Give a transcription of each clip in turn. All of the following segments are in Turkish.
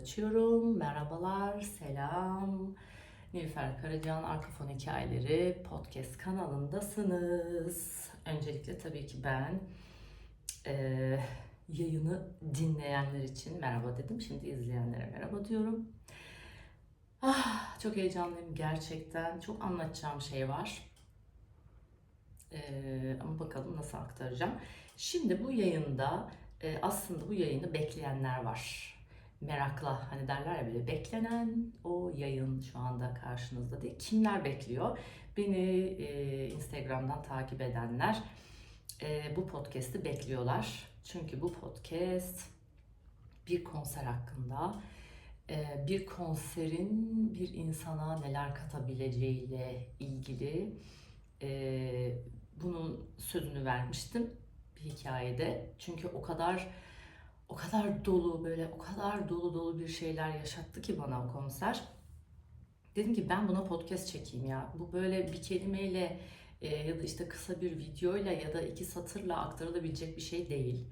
açıyorum. Merhabalar, selam. Nilüfer Karacan Arka Fon Hikayeleri podcast kanalındasınız. Öncelikle tabii ki ben eee, yayını dinleyenler için merhaba dedim. Şimdi izleyenlere merhaba diyorum. Ah, çok heyecanlıyım gerçekten. Çok anlatacağım şey var. Eee, ama bakalım nasıl aktaracağım. Şimdi bu yayında e, aslında bu yayını bekleyenler var. Merakla hani derler ya böyle beklenen o yayın şu anda karşınızda değil. Kimler bekliyor? Beni e, Instagram'dan takip edenler e, bu podcast'i bekliyorlar. Çünkü bu podcast bir konser hakkında e, bir konserin bir insana neler katabileceğiyle ilgili e, bunun sözünü vermiştim bir hikayede. Çünkü o kadar o kadar dolu böyle o kadar dolu dolu bir şeyler yaşattı ki bana o konser. Dedim ki ben buna podcast çekeyim ya. Bu böyle bir kelimeyle e, ya da işte kısa bir videoyla ya da iki satırla aktarılabilecek bir şey değil.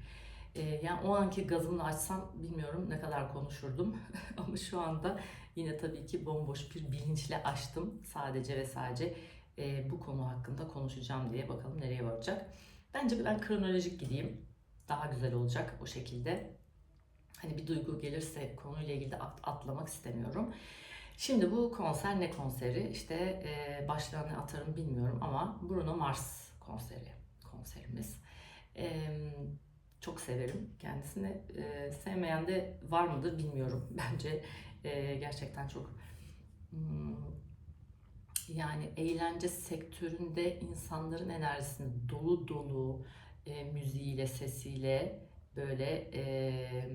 E, yani o anki gazımla açsam bilmiyorum ne kadar konuşurdum. Ama şu anda yine tabii ki bomboş bir bilinçle açtım. Sadece ve sadece e, bu konu hakkında konuşacağım diye bakalım nereye varacak. Bence ben kronolojik gideyim. Daha güzel olacak o şekilde. Hani bir duygu gelirse konuyla ilgili de at- atlamak istemiyorum. Şimdi bu konser ne konseri? İşte e, başlarını atarım bilmiyorum ama Bruno Mars konseri konserimiz. E, çok severim kendisini. E, sevmeyen de var mıdır bilmiyorum. Bence e, gerçekten çok hmm, yani eğlence sektöründe insanların enerjisini dolu dolu e, müziğiyle, sesiyle böyle e,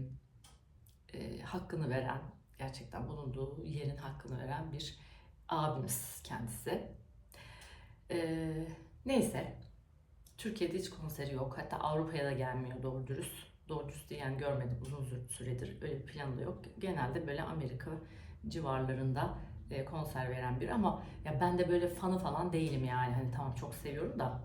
e, hakkını veren, gerçekten bulunduğu yerin hakkını veren bir abimiz kendisi. E, neyse, Türkiye'de hiç konseri yok. Hatta Avrupa'ya da gelmiyor doğru dürüst. Doğru dürüst diyen görmedim uzun sü- süredir. Öyle bir planı da yok. Genelde böyle Amerika civarlarında e, konser veren biri ama ya ben de böyle fanı falan değilim yani. Hani tamam çok seviyorum da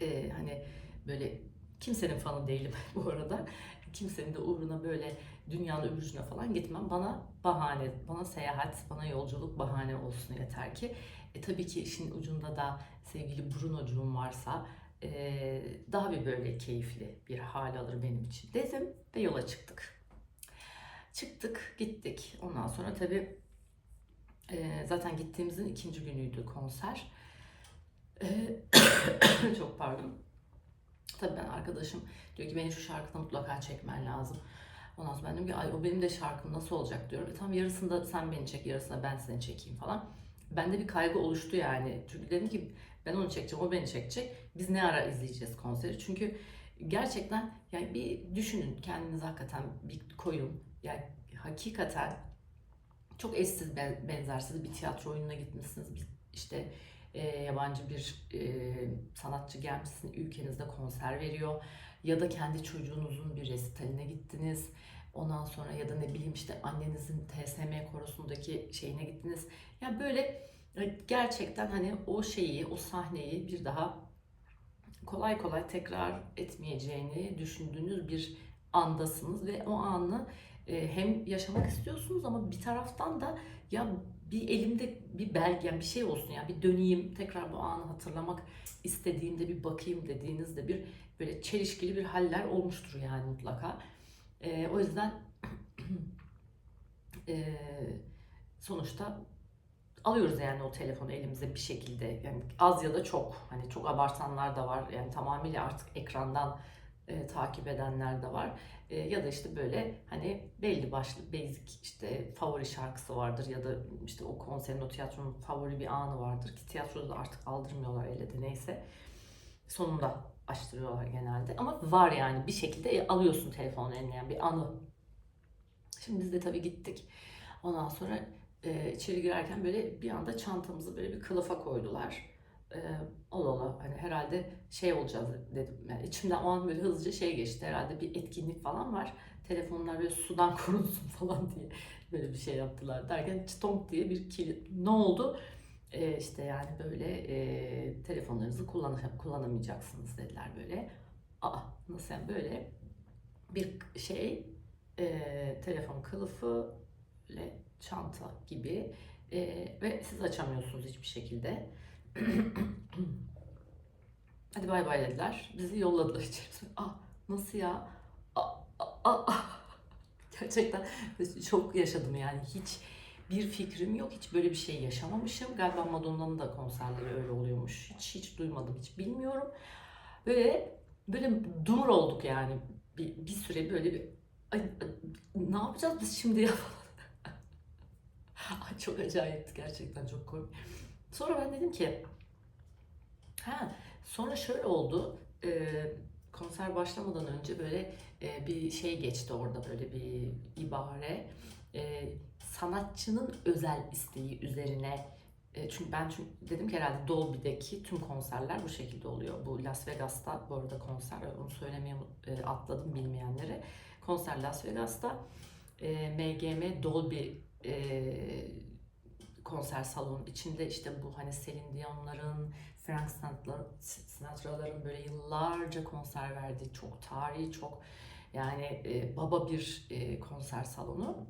e, hani böyle kimsenin fanı değilim bu arada. Kimsenin de uğruna böyle dünyanın öbür ucuna falan gitmem. Bana bahane, bana seyahat, bana yolculuk bahane olsun yeter ki. E, tabii ki işin ucunda da sevgili Bruno'cuğum varsa e, daha bir böyle keyifli bir hal alır benim için dedim ve yola çıktık. Çıktık, gittik. Ondan sonra tabii e, zaten gittiğimizin ikinci günüydü konser. E, çok pardon. Tabii ben arkadaşım diyor ki benim şu şarkını mutlaka çekmen lazım. Ondan sonra ben diyorum ki ay o benim de şarkım nasıl olacak diyorum. E, tam yarısında sen beni çek yarısında ben seni çekeyim falan. Bende bir kaygı oluştu yani. Çünkü dedim ki ben onu çekeceğim o beni çekecek. Biz ne ara izleyeceğiz konseri? Çünkü gerçekten yani bir düşünün kendiniz hakikaten bir koyun. Yani hakikaten çok eşsiz ben- benzersiz bir tiyatro oyununa gitmişsiniz. Bir, işte e, yabancı bir e, sanatçı gelmişsin ülkenizde konser veriyor ya da kendi çocuğunuzun bir resitaline gittiniz. Ondan sonra ya da ne bileyim işte annenizin TSM korosundaki şeyine gittiniz. Ya böyle e, gerçekten hani o şeyi, o sahneyi bir daha kolay kolay tekrar etmeyeceğini düşündüğünüz bir andasınız ve o anı e, hem yaşamak istiyorsunuz ama bir taraftan da ya bir elimde bir belge, bir şey olsun ya bir döneyim tekrar bu anı hatırlamak istediğimde bir bakayım dediğinizde bir böyle çelişkili bir haller olmuştur yani mutlaka. E, o yüzden e, sonuçta alıyoruz yani o telefonu elimize bir şekilde. Yani az ya da çok. Hani çok abartanlar da var. Yani tamamıyla artık ekrandan e, takip edenler de var. E, ya da işte böyle hani belli başlı basic işte favori şarkısı vardır ya da işte o konserin o tiyatronun favori bir anı vardır ki tiyatroda da artık aldırmıyorlar elle de neyse. Sonunda açtırıyorlar genelde. Ama var yani bir şekilde alıyorsun telefonun eline yani bir anı. Şimdi biz de tabii gittik. Ondan sonra e, içeri girerken böyle bir anda çantamızı böyle bir kılıfa koydular. E, Allah Allah hani herhalde şey olacağız dedim. Yani içimden o an böyle hızlıca şey geçti. Herhalde bir etkinlik falan var. Telefonlar böyle sudan korunsun falan diye böyle bir şey yaptılar derken çıtonk diye bir kilit. Ne oldu? E, işte yani böyle e, telefonlarınızı kullan kullanamayacaksınız dediler böyle. Aa nasıl yani böyle bir şey e, telefon kılıfı, böyle çanta gibi E, ve siz açamıyorsunuz hiçbir şekilde. Hadi bay bay dediler. Bizi yolladılar içeri. Ah nasıl ya? Ah, ah, ah, ah. Gerçekten çok yaşadım yani hiç bir fikrim yok. Hiç böyle bir şey yaşamamışım. Galiba Madonna'nın da konserleri öyle oluyormuş. Hiç hiç duymadım, hiç bilmiyorum. Böyle böyle dumur olduk yani. Bir, bir süre böyle bir Ay, ne yapacağız biz şimdi ya falan. Ay, çok acayipti gerçekten çok komik. Sonra ben dedim ki ha sonra şöyle oldu. Ee, konser başlamadan önce böyle e, bir şey geçti orada böyle bir ibare. Ee, sanatçının özel isteği üzerine e, çünkü ben çünkü dedim ki herhalde Dolby'deki tüm konserler bu şekilde oluyor. Bu Las Vegas'ta bu arada konser onu söylemeye e, atladım bilmeyenlere. Konser Las Vegas'ta e, MGM Dolby e, konser salonu içinde işte bu hani Celine Dion'ların, Frank Sinatra- Sinatra'ların böyle yıllarca konser verdiği çok tarihi çok yani e, baba bir e, konser salonu.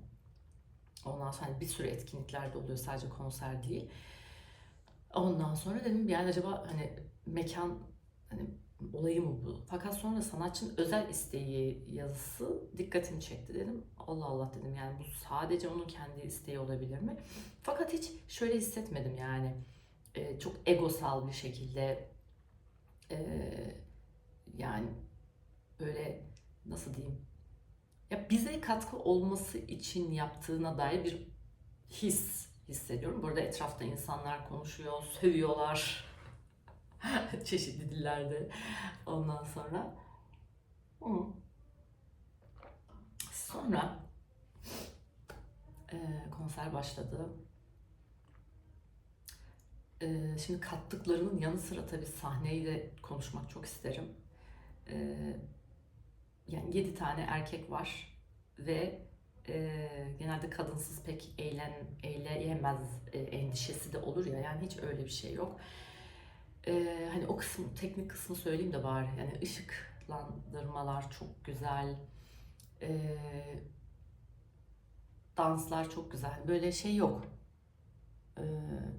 Ondan sonra hani bir sürü etkinlikler de oluyor sadece konser değil. Ondan sonra dedim yani acaba hani mekan hani olayı mı bu? Fakat sonra sanatçının özel isteği yazısı dikkatimi çekti dedim. Allah Allah dedim yani bu sadece onun kendi isteği olabilir mi? Fakat hiç şöyle hissetmedim yani e, çok egosal bir şekilde e, yani böyle nasıl diyeyim ya bize katkı olması için yaptığına dair bir his hissediyorum. Burada etrafta insanlar konuşuyor, sövüyorlar. Çeşitli dillerde. Ondan sonra hı. sonra e, konser başladı. E, şimdi kattıklarının yanı sıra tabii sahneyi de konuşmak çok isterim. E, yani 7 tane erkek var ve e, genelde kadınsız pek eğlen eğleyemez e, endişesi de olur ya yani hiç öyle bir şey yok. E, hani o kısım teknik kısmı söyleyeyim de bari yani ışıklandırmalar çok güzel. E, danslar çok güzel. Böyle şey yok. E,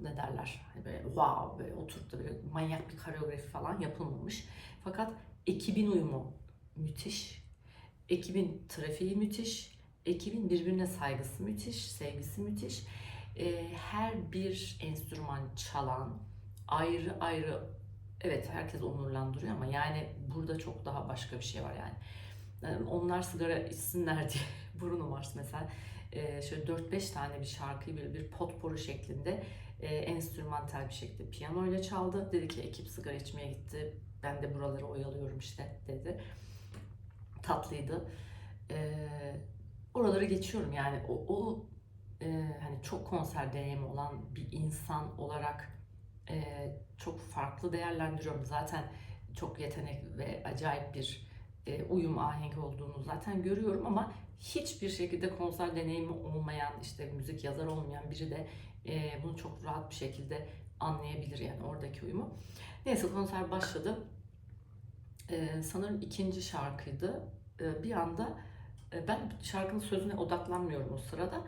ne derler? Hani böyle wow böyle oturup da böyle manyak bir koreografi falan yapılmamış. Fakat ekibin uyumu müthiş. Ekibin trafiği müthiş. Ekibin birbirine saygısı müthiş, sevgisi müthiş. Ee, her bir enstrüman çalan ayrı ayrı evet herkes onurlandırıyor ama yani burada çok daha başka bir şey var yani. Onlar sigara içsinler diye Bruno Mars mesela şöyle 4-5 tane bir şarkıyı böyle bir potpourri şeklinde e, enstrümantal bir şekilde piyano çaldı. Dedi ki ekip sigara içmeye gitti. Ben de buraları oyalıyorum işte dedi. Tatlıydı. E, oraları geçiyorum yani o, o hani çok konser deneyimi olan bir insan olarak e, çok farklı değerlendiriyorum. Zaten çok yetenek ve acayip bir e, uyum ahenk olduğunu zaten görüyorum ama hiçbir şekilde konser deneyimi olmayan işte müzik yazar olmayan biri de e, bunu çok rahat bir şekilde anlayabilir yani oradaki uyumu. Neyse konser başladı. E, sanırım ikinci şarkıydı. E, bir anda e, ben şarkının sözüne odaklanmıyorum o sırada.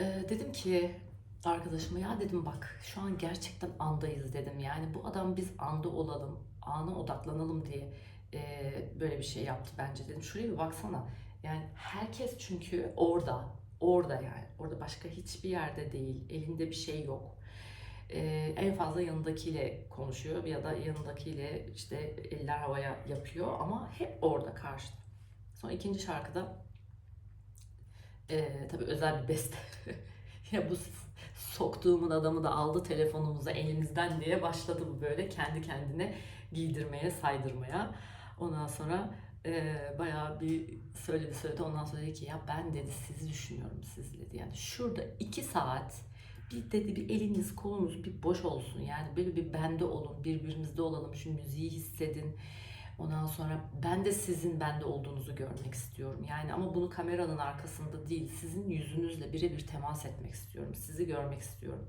E, dedim ki arkadaşıma ya dedim bak şu an gerçekten andayız dedim. Yani bu adam biz anda olalım, ana odaklanalım diye e, böyle bir şey yaptı bence dedim. Şuraya bir baksana. Yani herkes çünkü orada, orada yani. Orada başka hiçbir yerde değil. Elinde bir şey yok. E, en fazla yanındakiyle konuşuyor ya da yanındakiyle işte eller havaya yapıyor ama hep orada karşıda. Sonra ikinci şarkıda e, tabii özel bir beste. ya bu soktuğumun adamı da aldı telefonumuzu elimizden diye başladı bu böyle kendi kendine giydirmeye, saydırmaya. Ondan sonra e, bayağı bir söyledi söyledi. Ondan sonra dedi ki ya ben dedi sizi düşünüyorum siz dedi. Yani şurada iki saat bir dedi bir eliniz kolunuz bir boş olsun. Yani böyle bir bende olun, birbirimizde olalım. Şu müziği hissedin. Ondan sonra ben de sizin bende olduğunuzu görmek istiyorum. Yani ama bunu kameranın arkasında değil, sizin yüzünüzle birebir temas etmek istiyorum. Sizi görmek istiyorum.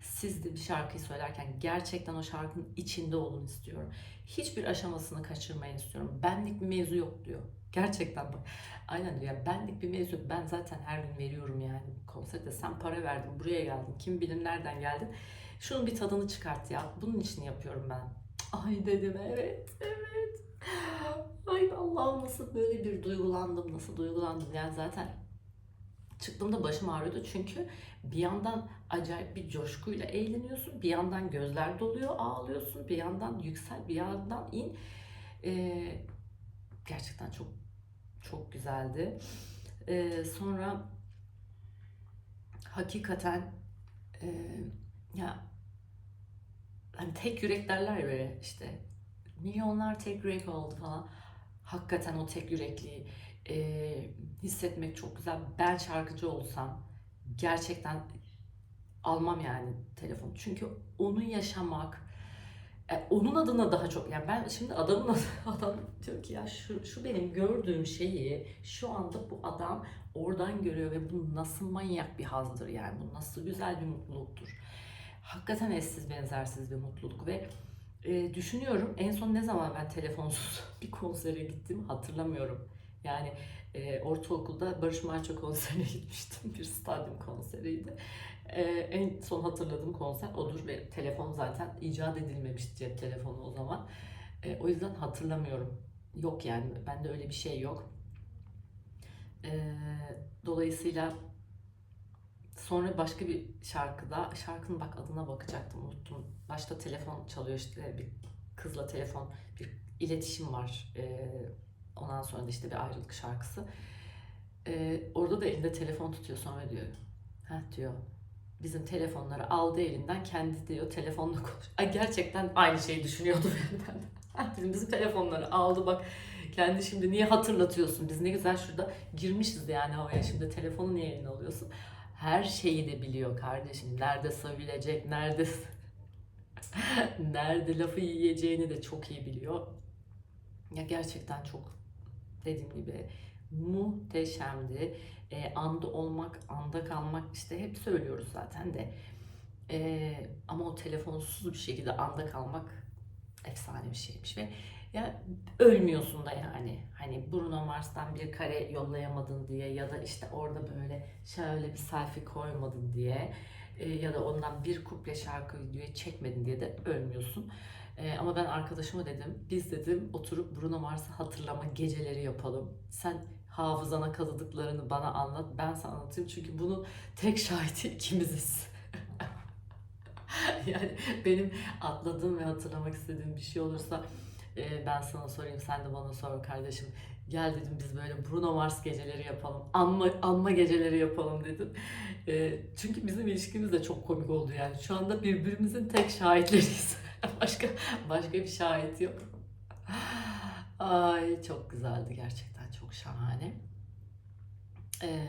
Siz de bir şarkıyı söylerken gerçekten o şarkının içinde olun istiyorum. Hiçbir aşamasını kaçırmayın istiyorum. Benlik bir mevzu yok diyor. Gerçekten bak. Aynen diyor. Ya benlik bir mevzu. yok. Ben zaten her gün veriyorum yani konserde. Sen para verdin, buraya geldin. Kim bilir nereden geldin. Şunun bir tadını çıkart ya. Bunun için yapıyorum ben. Ay dedim evet, evet. Ay Allah'ım nasıl böyle bir duygulandım, nasıl duygulandım. Yani zaten çıktığımda başım ağrıyordu çünkü bir yandan acayip bir coşkuyla eğleniyorsun, bir yandan gözler doluyor, ağlıyorsun, bir yandan yüksel, bir yandan in. Ee, gerçekten çok çok güzeldi. Ee, sonra hakikaten e, ya hani tek yürek derler ya böyle işte milyonlar tek yürek oldu falan. Hakikaten o tek yürekliği e, hissetmek çok güzel. Ben şarkıcı olsam gerçekten almam yani telefon. Çünkü onu yaşamak, e, onun adına daha çok yani ben şimdi adamın adı, adam diyor ki ya şu, şu benim gördüğüm şeyi şu anda bu adam oradan görüyor ve bu nasıl manyak bir hazdır yani bu nasıl güzel bir mutluluktur. Hakikaten eşsiz benzersiz bir mutluluk ve e, düşünüyorum en son ne zaman ben telefonsuz bir konsere gittim hatırlamıyorum. Yani e, ortaokulda Barış Manço konserine gitmiştim. Bir stadyum konseriydi. E, en son hatırladığım konser odur ve telefon zaten icat edilmemişti cep telefonu o zaman. E, o yüzden hatırlamıyorum. Yok yani bende öyle bir şey yok. E, dolayısıyla sonra başka bir şarkıda şarkının bak adına bakacaktım unuttum. Başta telefon çalıyor işte bir kızla telefon bir iletişim var. E, ondan sonra da işte bir ayrılık şarkısı. E, orada da elinde telefon tutuyor sonra diyor. Ha diyor bizim telefonları aldı elinden kendi diyor telefonla konuş. Gerçekten aynı şeyi düşünüyordum ben. Dedim bizim telefonları aldı bak kendi şimdi niye hatırlatıyorsun? Biz ne güzel şurada girmişiz yani havaya şimdi telefonu niye eline alıyorsun? Her şeyi de biliyor kardeşim. Nerede sövülecek, nerede nerede lafı yiyeceğini de çok iyi biliyor. Ya gerçekten çok dediğim gibi muhteşemdi. E, anda olmak, anda kalmak işte hep söylüyoruz zaten de. E, ama o telefonsuz bir şekilde anda kalmak efsane bir şeymiş ve ya ölmüyorsun da yani. Hani Bruno Mars'tan bir kare yollayamadın diye ya da işte orada böyle şöyle bir selfie koymadın diye e, ya da ondan bir kuple şarkı videoyu çekmedin diye de ölmüyorsun. E, ama ben arkadaşıma dedim, biz dedim oturup Bruno Mars'ı hatırlama geceleri yapalım. Sen hafızana kazıdıklarını bana anlat, ben sana anlatayım. Çünkü bunu tek şahidi ikimiziz. yani benim atladığım ve hatırlamak istediğim bir şey olursa e, ben sana sorayım, sen de bana sor kardeşim. Gel dedim biz böyle Bruno Mars geceleri yapalım, anma, anma geceleri yapalım dedim. E, çünkü bizim ilişkimiz de çok komik oldu yani. Şu anda birbirimizin tek şahitleriyiz. başka başka bir şahit yok. Ay çok güzeldi gerçekten çok şahane. Ee,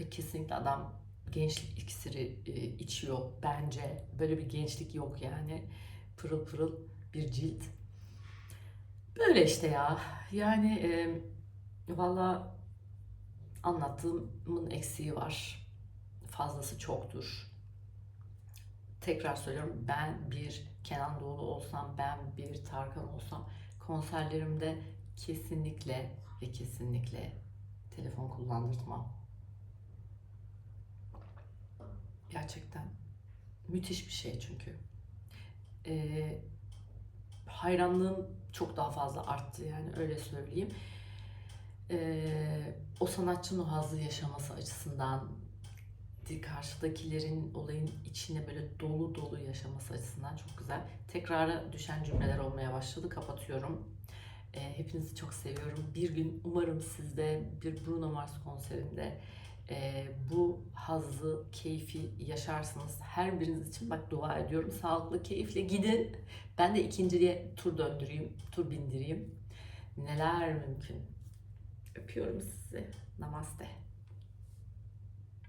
ve kesinlikle adam gençlik iksiri e, içiyor bence. Böyle bir gençlik yok yani. Pırıl pırıl bir cilt. Böyle işte ya. Yani e, valla anlattığımın eksiği var. Fazlası çoktur. Tekrar söylüyorum ben bir Kenan Doğulu olsam, ben bir Tarkan olsam konserlerimde kesinlikle ve kesinlikle telefon kullandırtmam. Gerçekten müthiş bir şey çünkü. Ee, hayranlığım çok daha fazla arttı yani öyle söyleyeyim. Ee, o sanatçının o hazzı yaşaması açısından karşıdakilerin olayın içine böyle dolu dolu yaşaması açısından çok güzel. Tekrara düşen cümleler olmaya başladı. Kapatıyorum. E, hepinizi çok seviyorum. Bir gün umarım siz de bir Bruno Mars konserinde e, bu hazzı, keyfi yaşarsınız. Her biriniz için bak dua ediyorum. Sağlıklı, keyifle gidin. Ben de ikinciye tur döndüreyim, tur bindireyim. Neler mümkün. Öpüyorum sizi. Namaste.